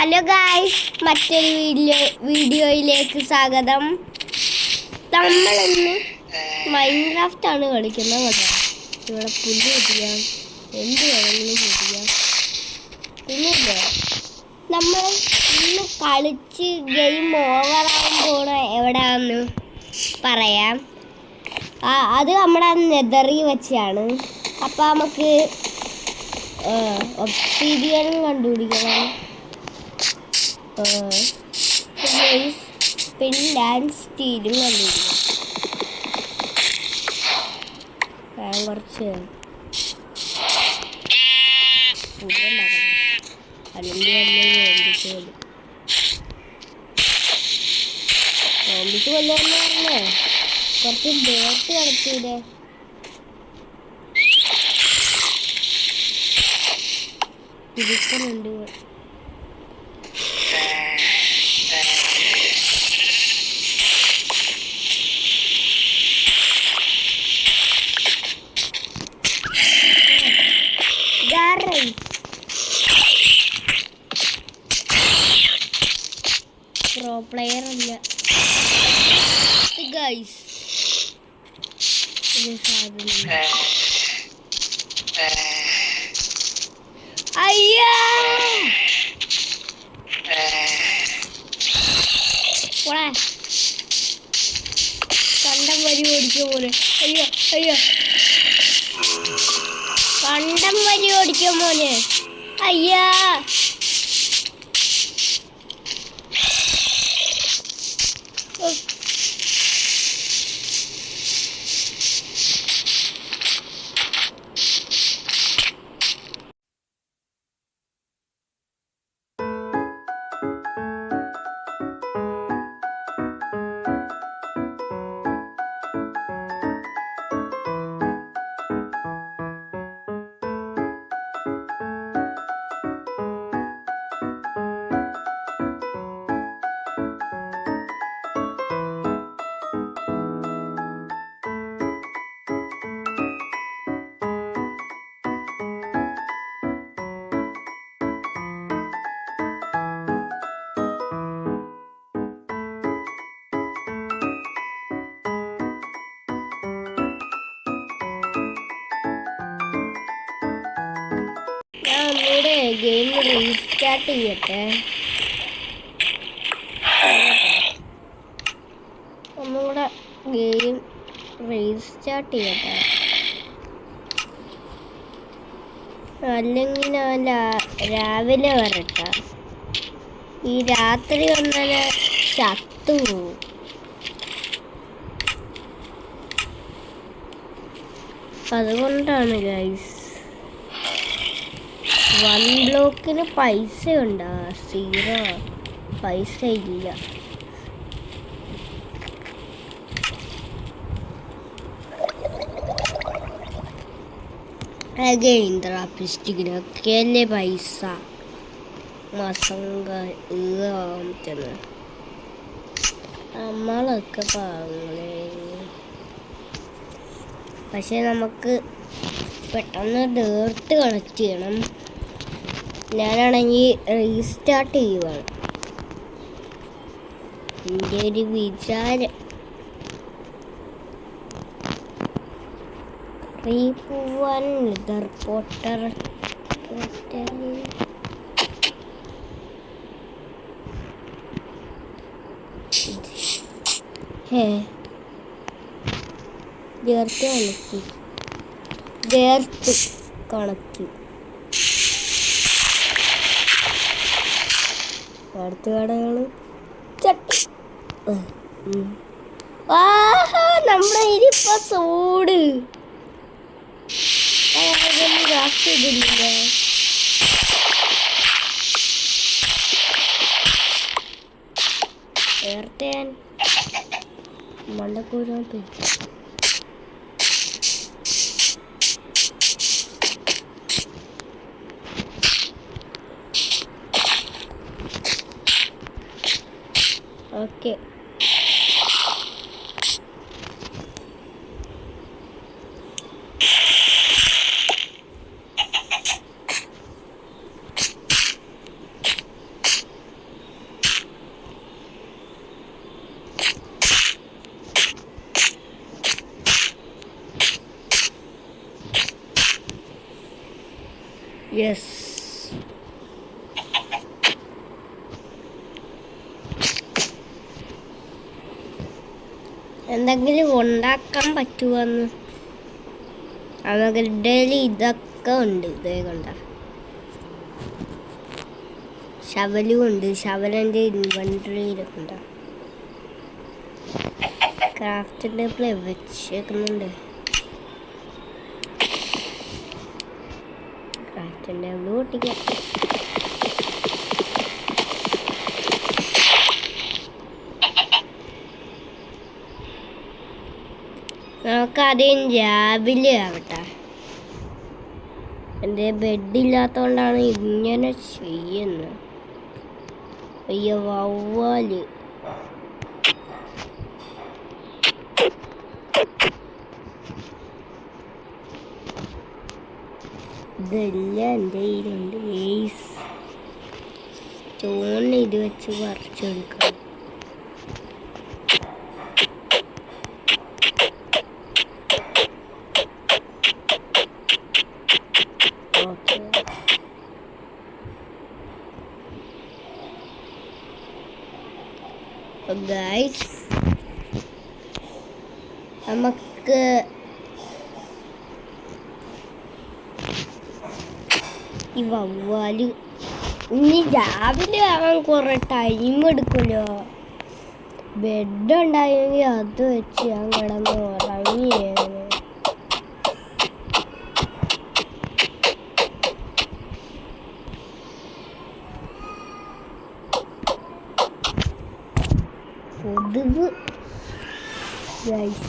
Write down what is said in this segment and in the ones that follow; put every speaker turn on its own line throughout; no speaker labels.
Hello guys മറ്റൊരു video വീഡിയോയിലേക്ക് സ്വാഗതം. നമ്മളിന്ന് മൈൻക്രാഫ്റ്റ് ആണ് കളിക്കുന്നത് കേട്ടോ. ഇവിടെ പുല്ല് പൊതിയാം എന്ത് വേണമെങ്കിലും പൊതിയാം പിന്നെ നമ്മൾ ഇന്ന് കളിച്ച് ഗെയിം ഓവറാകാൻ പോണ എവിടെയാന്ന് പറയാം. ആ അത് നമ്മുടെ നെതറി വെച്ചാണ്. അപ്പം നമുക്ക് ഒബ്സീഡിയൻ കണ്ടുപിടിക്കണം. സ്പിൻ ആൻഡ് സ്റ്റീലും കണ്ടുപിടിക്കണം ഞാൻ കുറച്ച് അല്ലെങ്കിൽ ഓമ്പിച്ച് കൊല്ലും ഓമ്പിച്ച് കൊല്ലുമെന്ന് പറഞ്ഞേ കുറച്ച് ബേട്ട് കളിക്കൂലേ ഇരിക്കുന്നുണ്ട് പ്ലെയർ അല്ല ഗൈസ് അയ്യാ! പോടാ. കണ്ടം വരി ഓടിച്ച പോലെ. അയ്യോ അയ്യോ. കണ്ടം വരി ഓടിച്ച മോനെ അയ്യാ! ഞാൻ ഒന്നുകൂടെ ഗെയിം റീസ്റ്റാർട്ട് ചെയ്യട്ടെ. ഒന്നുകൂടെ ഗെയിം റീസ്റ്റാർട്ട് ചെയ്യട്ടെ. അല്ലെങ്കിൽ ഞാൻ രാവിലെ വരട്ടെ. ഈ രാത്രി വന്നാൽ ചത്തു അതുകൊണ്ടാണ് ഗൈസ് വൺ ബ്ലോക്കിന് പൈസ ഉണ്ടോ സീറോ പൈസ ഇല്ല അഗൈൻ റാപ്പിസ്റ്റിക്കിനൊക്കെ അല്ലേ പൈസ? മാസം നമ്മളൊക്കെ പാവങ്ങളെ. പക്ഷെ നമുക്ക് പെട്ടെന്ന് ഡേർട്ട് കളക്ട് ചെയ്യണം. ഞാനാണെങ്കിൽ റീസ്റ്റാർട്ട് ചെയ്യുവാണ്. എന്റെ ഒരു വിചാരം. റീപൂവാൻ പോട്ടർ ഹേ. കണക്കി. കണക്കി. അടുത്ത കടകൾ നമ്മുടെ ഇരിപ്പ സോട്. മണ്ടക്കൂരാൻ പോയി OK Yes. എന്തെങ്കിലും ഉണ്ടാക്കാൻ പറ്റുമെന്ന് അവരുടെ ഇതൊക്കെ ഉണ്ട്. ഇതേ കണ്ട. ശവലും ഉണ്ട്. ശവലന്റെ ഇൻവെൻട്രിയിലുണ്ട് ക്രാഫ്റ്റ് ടേബിൾ വെച്ചേക്കുന്നുണ്ട്. ക്രാഫ്റ്റ് ടേബിൾ പൊട്ടിക്കാം നമുക്കാദ്യം രാവിലെ ആവട്ടെ. എന്റെ ബെഡില്ലാത്തതുകൊണ്ടാണ് ഇങ്ങനെ ചെയ്യുന്നത് അയ്യോ വവ്വാൽ. ഇതെല്ലാം എന്റെ കയ്യിലുണ്ട്. ഏസ് സ്റ്റോണിന് ഇത് വെച്ച് പറിച്ചെടുക്കണം. ഓക്കെ. ഗൈസ് നമുക്ക് ഈ വവ്വാൽ ഇനി രാവിലെ ആവാൻ കുറെ ടൈം എടുക്കുമല്ലോ. ബെഡ് ഉണ്ടായെങ്കിൽ അത് വെച്ച് ഞാൻ കിടന്ന് ഉറങ്ങിയേനെ ഗൈസ്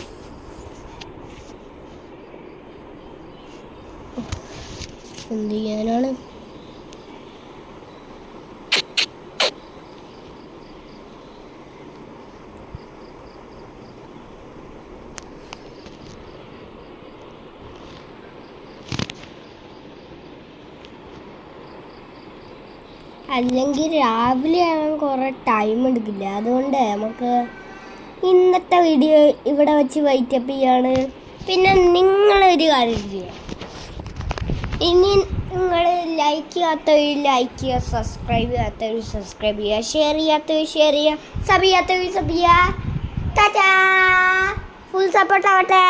എന്ത് ചെയ്യാനാണ്? അല്ലെങ്കിൽ രാവിലെ ആകാൻ കുറേ ടൈം എടുക്കില്ല? അതുകൊണ്ട് നമുക്ക് ഇന്നത്തെ വീഡിയോ ഇവിടെ വെച്ച് വൈറ്റപ്പ് ചെയ്യാണ്. പിന്നെ നിങ്ങളൊരു കാര്യം ചെയ്യാം. ഇനി നിങ്ങൾ ലൈക്ക് ചെയ്യാത്തവർ ലൈക്ക് ചെയ്യുക സബ്സ്ക്രൈബ് ചെയ്യാത്തവർ സബ്സ്ക്രൈബ് ചെയ്യുക ഷെയർ ചെയ്യാത്തവർ ഷെയർ ചെയ്യുക സബ് ചെയ്യാത്തവർ സബ് ചെയ്യുക. ഫുൾ സപ്പോർട്ട് ആവട്ടെ.